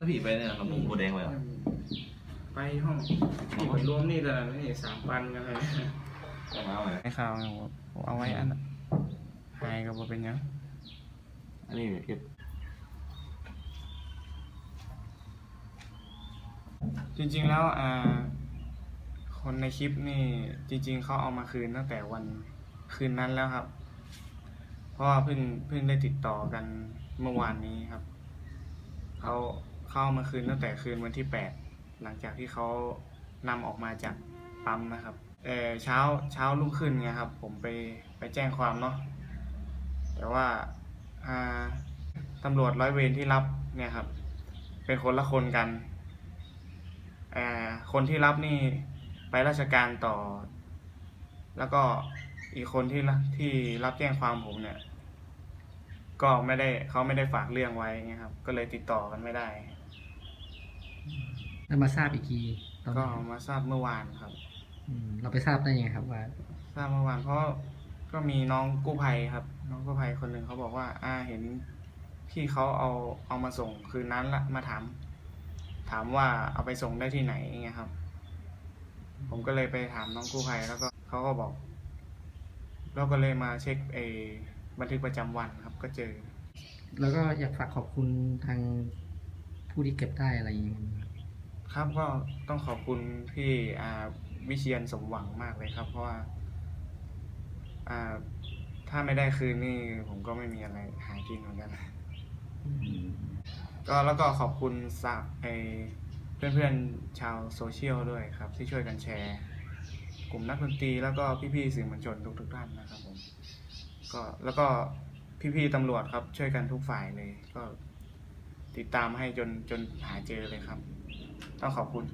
ถ้าผีไปเนี่ยครับผมโบแดงไปเหรอไปห้องที่ไปรวมนี่แต่ละนี่สามพันกันเลยจะมาเอาไหนไอ้ข่าวเนี่ยผมเอาไว้อันน่ะหายก็บ่เป็นหยังอันนี้เก็บจริงๆแล้วอ่าคนในคลิปนี่จริง ๆเขาเอามาคืนตั้งแต่วันคืนนั้นแล้วครับ เพราะว่าเพิ่งเพิ่งได้ติดต่อกันเมื่อวานนี้ครับเขา เข้ามาคืนตั้งแต่คืนวันที่แปดหลังจากที่เขานำออกมาจากปั๊มนะครับเออเช้าเช้ารุ่งขึ้นไงครับ ผมไปไปแจ้งความเนาะแต่ว่าอ่าตำรวจร้อยเวรที่รับเนี่ยครับ เป็นคนละคนกันอ่าคนที่รับนี่ไปราชการต่อ แล้วก็อีกคนที่ที่รับแจ้งความผมเนี่ย ก็ไม่ได้เขาไม่ได้ฝากเรื่องไว้ไงครับ ก็เลยติดต่อกันไม่ได้ แล้วมาทราบอีกทีตอนก็ไหนมาทราบเมื่อวานครับ อืมเราไปทราบได้ยังไงครับว่า ทราบเมื่อวานเพราะก็มีน้องกู้ภัยครับ น้องกู้ภัยคนหนึ่งเขาบอกว่า อ่าเห็นพี่เขาเอาเอามาส่งคืนนั้นละมาถาม ถามว่าเอาไปส่งได้ที่ไหนไงครับ ผมก็เลยไปถามน้องกู้ภัยแล้วก็เขาก็บอกเราก็เลยมาเช็คเออบันทึกประจำวันครับ ก็เจอ แล้วก็อยากฝากขอบคุณทาง ผู้ที่เก็บได้อะไรอย่างเงี้ยครับก็ต้องขอบคุณพี่อ่าวิเชียนสมหวังมากเลยครับ เพราะว่าอ่าถ้าไม่ได้คืนนี่ผมก็ไม่มีอะไรหากินเหมือนกัน ก็แล้วก็ขอบคุณสักไอเพื่อนๆชาวโซเชียลด้วยครับ ที่ช่วยกันแชร์ กลุ่มนักดนตรีแล้วก็พี่ๆสื่อมวลชนทุกๆท่านนะครับผมก็แล้วก็พี่ๆตำรวจครับช่วยกันทุกฝ่ายเลยก็ ติดตามให้จนจนหาเจอเลยครับ ต้องขอบคุณ